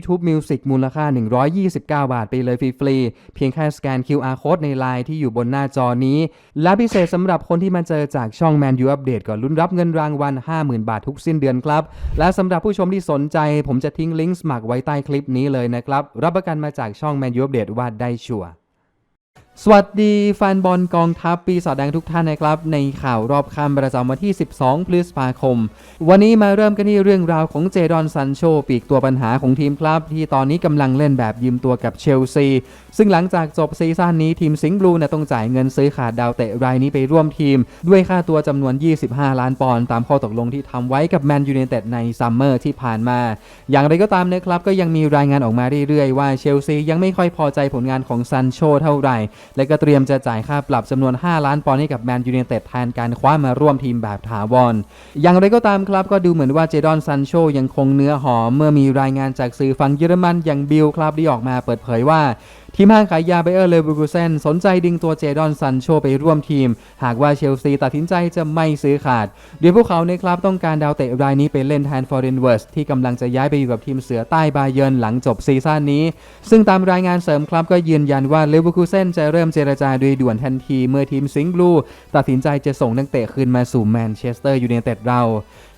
YouTube Music มูลค่า 129 บาทไปเลยฟรีๆ เพียงแค่สแกน QR Code ในไลน์ที่อยู่บนหน้าจอนี้ และพิเศษสำหรับคนที่มาเจอจากช่อง Man U Update ก่อนลุ้นรับเงินรางวัล 50,000 บาททุกสิ้นเดือนครับ และสำหรับผู้ชมที่สนใจ ผมจะทิ้งลิงก์สมัครไว้ใต้คลิปนี้เลยนะครับ รับประกันมาจากช่อง Man U Update ว่าได้ชัวร์ สวัสดีแฟนบอลกองทัพปีศาจแดงทุกท่านนะครับ ในข่าวรอบค่ำประจำวันที่ 12 พฤษภาคม วันนี้มาเริ่มกันที่เรื่องราวของเจดอนซันโชปีกตัวปัญหาของทีมครับ ที่ตอนนี้กำลังเล่นแบบยืมตัวกับเชลซี ซึ่งหลังจากจบซีซั่นนี้ทีมสิงห์บลูนะต้องจ่ายเงินซื้อขาดดาวเตะรายนี้ไปร่วมทีม ด้วยค่าตัวจำนวน 25 ล้านปอนด์ตามข้อตกลงที่ทำไว้กับแมนยู i นเต็ดในซัมเมอร์ที่ผ่านมา อย่างไรก็ตามนะครับก็ยังมีรายงานออกมาเรื่อยๆว่าเชลซียังไม่ค่อยพอใจผลงานของซันโชเท่าไหร่และก็เตรียมจะจ่ายค่าปรับจำนวน 5 ล้านปอนด์ให้กับแมนยูเนเต็ดแทนการคว้ามาร่วมทีมแบบถาวร อย่างไรก็ตามครับก็ดูเหมือนว่าเจดอนซันโชยังคงเนื้อหอม เมื่อมีรายงานจากสื่อฝั่งเยอรมันอย่างบิลครับได้ออกมาเปิดเผยว่า ทีมห้างขายยาไบเออร์เลเวอร์กูเซนสนใจดึงตัวเจดอนซันโชไปร่วมทีม หากว่าเชลซีตัดสินใจจะไม่ซื้อขาด โดยพวกเขาในครับต้องการดาวเตะรายนี้ไปเล่นแทนฟอร์เรนเวิร์สที่กำลังจะย้ายไปอยู่กับทีมเสือใต้บาเยิร์นหลังจบซีซั่นนี้ ซึ่งตามรายงานเสริมครับก็ยืนยันว่าเลเวอร์กูเซนจะเริ่มเจรจาโดยด่วนทันทีเมื่อทีมสิงห์บลูตัดสินใจจะส่งนักเตะคืนมาสู่แมนเชสเตอร์ยูไนเต็ดเรา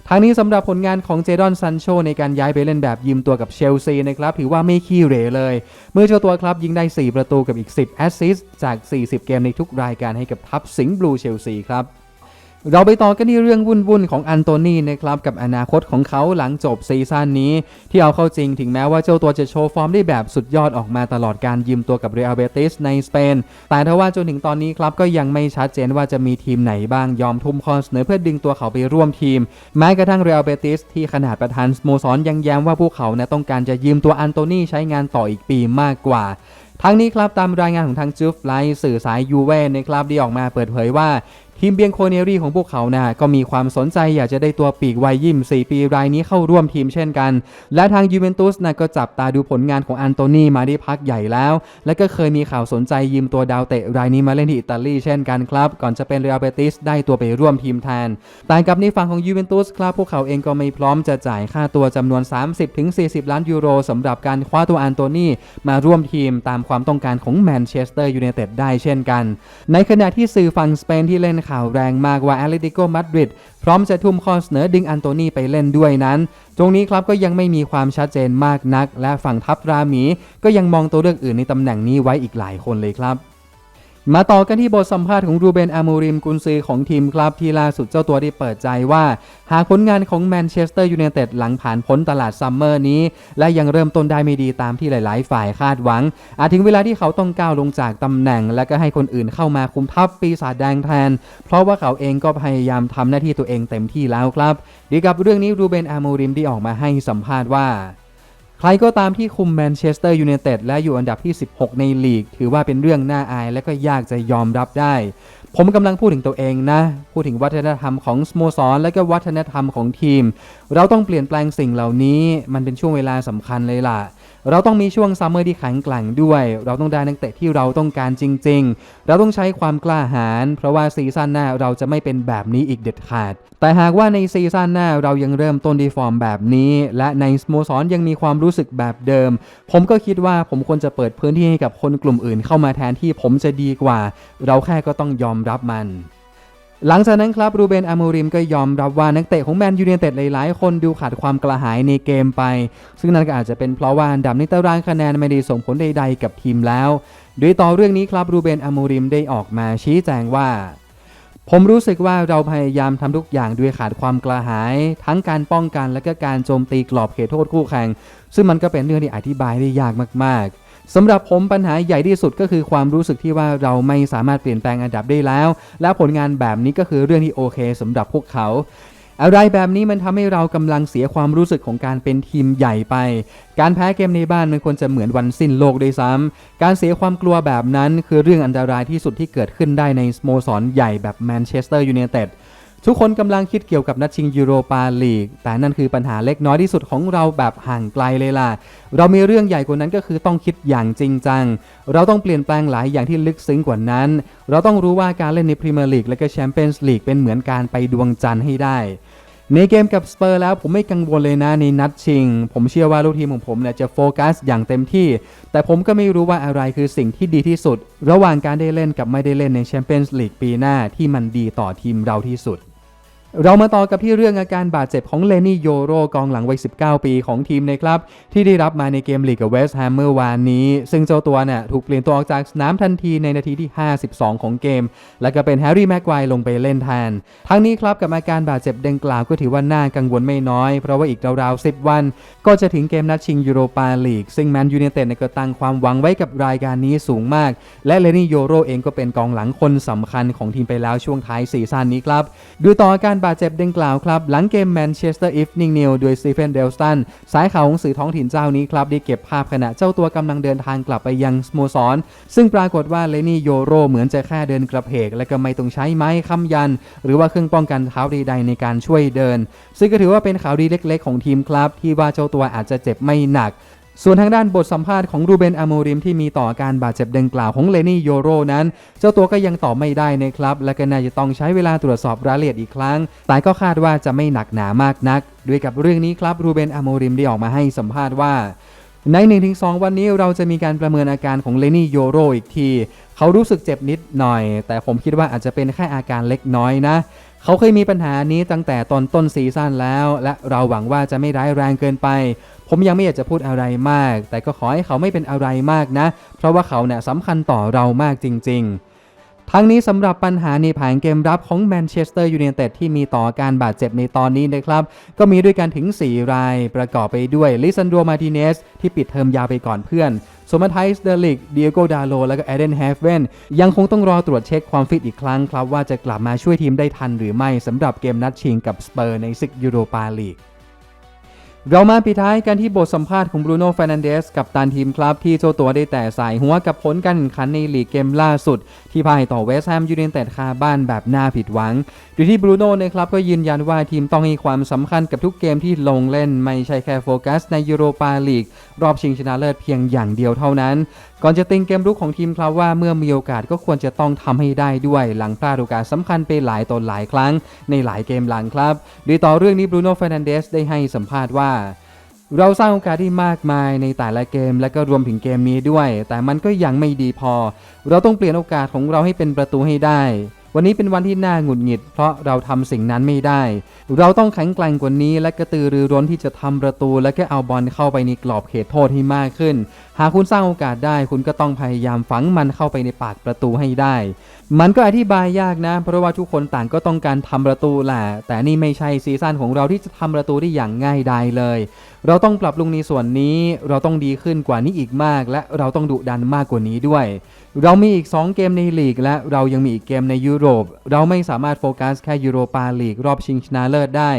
ทางนี้สำหรับผลงานของเจดอนซันโชในการย้ายไปเล่นแบบยืมตัวกับเชลซีนะครับถือว่าไม่ขี้เหร่เลย เมื่อเจ้าตัวครับยิงได้ 4 ประตูกับอีก 10 แอสซิสต์จาก 40 เกมในทุกรายการให้กับทัพสิงห์บลูเชลซีครับ เราไปต่อกันที่เรื่องวุ่นๆของอันโตนีนะครับกับอนาคตของเขาหลังจบซีซั่นนี้ ที่เอาเข้าจริงถึงแม้ว่าเจ้าตัวจะโชว์ฟอร์มได้แบบสุดยอดออกมาตลอดการยืมตัวกับเรอัลเบติสในสเปน แต่ทว่าจนถึงตอนนี้ครับก็ยังไม่ชัดเจนว่าจะมีทีมไหนบ้างยอมทุ่มข้อเสนอเพื่อดึงตัวเขาไปร่วมทีม แม้กระทั่งเรอัลเบติสที่ขนาดประธานสโมสรยังแย้มว่าพวกเขานะต้องการจะยืมตัวอันโตนีใช้งานต่ออีกปีมากกว่าทั้งนี้ครับตามรายงานของทางจูฟไลท์สื่อสายยูเว่นะครับที่ออกมาเปิดเผยว่า ทีมเบียงโคเนรีของพวกเขานะก็มีความสนใจอยากจะได้ตัวปีกวัยยิม4ปีรายนี้เข้าร่วมทีมเช่นกัน และทางยูเวนตุสนะก็จับตาดูผลงานของอันโตนีมาได้พักใหญ่แล้ว และก็เคยมีข่าวสนใจยืมตัวดาวเตะรายนี้มาเล่นที่อิตาลีเช่นกันครับ ก่อนจะเป็นเรอัลเบติสได้ตัวไปร่วมทีมแทนแต่กับในฝั่งของยูเวนตุสครับพวกเขาเองก็ไม่พร้อมจะจ่ายค่าตัวจำนวน 30-40 ล้านยูโรสำหรับการคว้าตัวอันโตนีมาร่วมทีมตามความต้องการของแมนเชสเตอร์ยูไนเต็ดได้เช่นกัน ในขณะที่สื่อฝั่งสเปนที่เล่นข่าวแรงมากว่าแอตเลติโกมาดริดพร้อมจะทุ่มข้อเสนอดึงอันโตนีไปเล่นด้วยนั้น ตรงนี้ครับก็ยังไม่มีความชัดเจนมากนัก และฝั่งทัพรามีก็ยังมองตัวเลือกอื่นในตำแหน่งนี้ไว้อีกหลายคนเลยครับ มาต่อกันที่บทสัมภาษณ์ของรูเบนอามูริมกุนซือของทีมครับที่ล่าสุดเจ้าตัวได้เปิดใจว่า หากผลงานของแมนเชสเตอร์ยูไนเต็ดหลังผ่านพ้นตลาดซัมเมอร์นี้ และยังเริ่มต้นได้ไม่ดีตามที่หลาย ๆ ฝ่ายคาดหวัง อาจถึงเวลาที่เขาต้องก้าวลงจากตำแหน่ง และก็ให้คนอื่นเข้ามาคุมทัพปีศาจแดงแทน เพราะว่าเขาเองก็พยายามทำหน้าที่ตัวเองเต็มที่แล้วครับดีกับเรื่องนี้รูเบนอามูริมได้ออกมาให้สัมภาษณ์ว่า ใครก็ตามที่คุมแมนเชสเตอร์ยูไนเต็ดและอยู่อันดับที่ 16 ในลีก ถือว่าเป็นเรื่องน่าอายและก็ยากจะยอมรับได้ ผมกำลังพูดถึงตัวเองนะ พูดถึงวัฒนธรรมของสโมสร และก็วัฒนธรรมของทีม เราต้องเปลี่ยนแปลงสิ่งเหล่านี้ มันเป็นช่วงเวลาสำคัญเลยล่ะเราต้องมีช่วงซัมเมอร์ที่แข็งแกร่งด้วย เราต้องได้นักเตะที่เราต้องการจริง ๆ เราต้องใช้ความกล้าหาญ เพราะว่าซีซั่นหน้าเราจะไม่เป็นแบบนี้อีกเด็ดขาด แต่หากว่าในซีซั่นหน้าเรายังเริ่มต้นดีฟอร์มแบบนี้ และในสโมสรยังมีความรู้สึกแบบเดิม ผมก็คิดว่าผมควรจะเปิดพื้นที่ให้กับคนกลุ่มอื่นเข้ามาแทนที่ผมจะดีกว่า เราแค่ก็ต้องยอมรับมันหลังจากนั้นครับรูเบนอามูริมก็ยอมรับว่านักเตะของแมนยูไนเต็ดหลายๆ คนดูขาดความกระหายในเกมไป ซึ่งนั่นก็อาจจะเป็นเพราะว่าอันดับในตารางคะแนนไม่ได้ส่งผลใดๆกับทีมแล้ว โดยต่อเรื่องนี้ครับรูเบนอามูริมได้ออกมาชี้แจงว่า ผมรู้สึกว่าเราพยายามทำทุกอย่างด้วยขาดความกระหาย ทั้งการป้องกันและก็การโจมตีกรอบเขตโทษคู่แข่ง ซึ่งมันก็เป็นเรื่องที่อธิบายได้ยากมากๆสำหรับผมปัญหาใหญ่ที่สุดก็คือความรู้สึกที่ว่าเราไม่สามารถเปลี่ยนแปลงอันดับได้แล้ว และผลงานแบบนี้ก็คือเรื่องที่โอเคสำหรับพวกเขา อะไรแบบนี้มันทำให้เรากำลังเสียความรู้สึกของการเป็นทีมใหญ่ไป การแพ้เกมในบ้านมันควรจะเหมือนวันสิ้นโลกด้วยซ้ำการเสียความกลัวแบบนั้นคือเรื่องอันตรายที่สุดที่เกิดขึ้นได้ในสโมสรใหญ่แบบแมนเชสเตอร์ยูไนเต็ด ทุกคนกำลังคิดเกี่ยวกับนัดชิงยูโรปาลีก แต่นั่นคือปัญหาเล็กน้อยที่สุดของเราแบบห่างไกลเลยล่ะ เรามีเรื่องใหญ่กว่านั้นก็คือต้องคิดอย่างจริงจัง เราต้องเปลี่ยนแปลงหลายอย่างที่ลึกซึ้งกว่านั้น เราต้องรู้ว่าการเล่นในพรีเมียร์ลีกและก็แชมเปี้ยนส์ลีกเป็นเหมือนการไปดวงจันทร์ให้ได้ ในเกมกับสเปอร์แล้วผมไม่กังวลเลยนะในนัดชิง ผมเชื่อว่าลูกทีมของผมเนี่ยจะโฟกัสอย่างเต็มที่ แต่ผมก็ไม่รู้ว่าอะไรคือสิ่งที่ดีที่สุด ระหว่างการได้เล่นกับไม่ได้เล่นในแชมเปี้ยนส์ลีกปีหน้าที่มันดีต่อทีมเราที่สุด เรามาต่อกับที่เรื่องอาการบาดเจ็บของเลนี่โยโรกองหลังวัย 19 ปีของทีมนะครับ ที่ได้รับมาในเกมลีกกับเวสต์แฮมเมื่อวานนี้ ซึ่งเจ้าตัวเนี่ยถูกเปลี่ยนตัวออกจากสนามทันทีในนาทีที่ 52 ของเกม และก็เป็นแฮร์รี่แม็กไกวลงไปเล่นแทน ทั้งนี้ครับกับอาการบาดเจ็บดังกล่าวก็ถือว่าน่ากังวลไม่น้อย เพราะว่าอีกราวๆ 10 วัน ก็จะถึงเกมนัดชิงยูโรปาลีก ซึ่งแมนยูไนเต็ดก็ตั้งความหวังไว้กับรายการนี้สูงมาก และเลนี่โยโรเองก็เป็นกองหลังคนสำคัญของทีมไปแล้วช่วงท้ายซีซั่นนี้ครับดูต่ออาการบาดเจ็บดังกล่าวครับ หลังเกมแมนเชสเตอร์อีฟนิงนิวโดยสตีเฟนเดลสตันสายข่าวของสื่อท้องถิ่นเจ้านี้ครับ ได้เก็บภาพขณะเจ้าตัวกำลังเดินทางกลับไปยังสโมสร ซึ่งปรากฏว่าเลนี่โยโรเหมือนจะแค่เดินกระเพก และก็ไม่ต้องใช้ไม้ค้ำยัน หรือว่าเครื่องป้องกันเท้าใดๆในการช่วยเดิน ซึ่งก็ถือว่าเป็นข่าวดีเล็กๆ ของทีมครับที่ว่าเจ้าตัวอาจจะเจ็บไม่หนัก ส่วนทางด้านบทสัมภาษณ์ของรูเบนอโมริมที่มีต่ออาการบาดเจ็บดังกล่าวของเลนี่โยโรนั้น เจ้าตัวก็ยังตอบไม่ได้นะครับ และก็น่าจะต้องใช้เวลาตรวจสอบรายละเอียดอีกครั้ง แต่ก็คาดว่าจะไม่หนักหนามากนัก ด้วยกับเรื่องนี้ครับรูเบนอโมริมได้ออกมาให้สัมภาษณ์ว่าใน 1-2 วันนี้เราจะมีการประเมินอาการของเลนี่โยโรอีกที เขารู้สึกเจ็บนิดหน่อย แต่ผมคิดว่าอาจจะเป็นแค่อาการเล็กน้อยนะ เขาเคยมีปัญหานี้ตั้งแต่ตอนต้นซีซั่นแล้ว และเราหวังว่าจะไม่ร้ายแรงเกินไป ผมยังไม่อยากจะพูดอะไรมาก แต่ก็ขอให้เขาไม่เป็นอะไรมากนะ เพราะว่าเขาเนี่ยสำคัญต่อเรามากจริง ๆ ทั้งนี้สำหรับปัญหาในแผงเกมรับของแมนเชสเตอร์ยูไนเต็ดที่มีต่อการบาดเจ็บในตอนนี้นะครับ ก็มีด้วยกันถึง 4 รายประกอบไปด้วยลิซันโดมาติเนสที่ปิดเทอมยาวไปก่อนเพื่อนโซมาไทส์เดลิกเดียโกดาโลและก็เอเดนแฮฟเวนยังคงต้องรอตรวจเช็คความฟิตอีกครั้งครับ ว่าจะกลับมาช่วยทีมได้ทันหรือไม่สำหรับเกมนัดชิงกับสเปอร์ในศึกยูโรปาลีก เรามาปิดท้ายกันที่บทสัมภาษณ์ของบรูโน่ฟานันเดสกับตันทีมครับที่เจ้าตัวได้แต่สายหัวกับผลการแข่งขันในลีกเกมล่าสุด ที่พ่ายต่อเวสต์แฮมยูไนเต็ดคาบ้านแบบน่าผิดหวังโดยที่บรูโน่นะครับก็ยืนยันว่าทีมต้องให้ความสำคัญกับทุกเกมที่ลงเล่น ไม่ใช่แค่โฟกัสในยูโรปาลีก รอบชิงชนะเลิศเพียงอย่างเดียวเท่านั้น ก่อนจะติงเกมรุกของทีมครับว่าเมื่อมีโอกาสก็ควรจะต้องทำให้ได้ด้วยหลังพลาดโอกาสสำคัญไปหลายตนหลายครั้ง ในหลายเกมหลังครับโดยต่อเรื่องนี้บรูโน่เฟรนันเดสได้ให้สัมภาษณ์ว่าเราสร้างโอกาสที่มากมายในแต่ละเกมและก็รวมถึงเกมนี้ด้วย แต่มันก็ยังไม่ดีพอ เราต้องเปลี่ยนโอกาสของเราให้เป็นประตูให้ได้ วันนี้เป็นวันที่น่าหงุดหงิด เพราะเราทำสิ่งนั้นไม่ได้ เราต้องแข็งแกร่งกว่านี้และกระตือรือร้นที่จะทำประตู และก็เอาบอลเข้าไปในกรอบเขตโทษให้มากขึ้น หากคุณสร้างโอกาสได้ คุณก็ต้องพยายามฝังมันเข้าไปในปากประตูให้ได้ มันก็อธิบายยากนะ เพราะว่าทุกคนต่างก็ต้องการทำประตูแหละแต่นี่ไม่ใช่ซีซั่นของเราที่จะทำประตูได้อย่างง่ายดายเลย เราต้องปรับปรุงในส่วนนี้ เราต้องดีขึ้นกว่านี้อีกมาก และเราต้องดุดันมากกว่านี้ด้วย เรามีอีก 2 เกมในลีก และเรายังมีอีกเกมในยุโรป เราไม่สามารถโฟกัสแค่ยูโรปาลีกรอบชิงชนะเลิศได้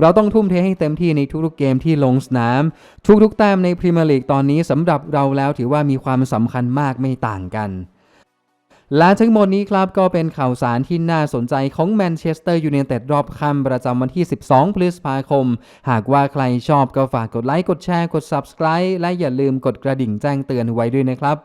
เราต้องทุ่มเทให้เต็มที่ในทุกๆเกมที่ลงสนาม ทุกๆแต้มในพรีเมียร์ลีกตอนนี้สำหรับเราแล้วถือว่ามีความสำคัญมากไม่ต่างกัน และทั้งหมดนี้ครับก็เป็นข่าวสารที่น่าสนใจของแมนเชสเตอร์ยูไนเต็ดรอบค่ำประจำวันที่ 12 พฤษภาคม หากว่าใครชอบก็ฝากกดไลค์ กดแชร์ กด Subscribe และอย่าลืมกดกระดิ่งแจ้งเตือนไว้ด้วยนะครับ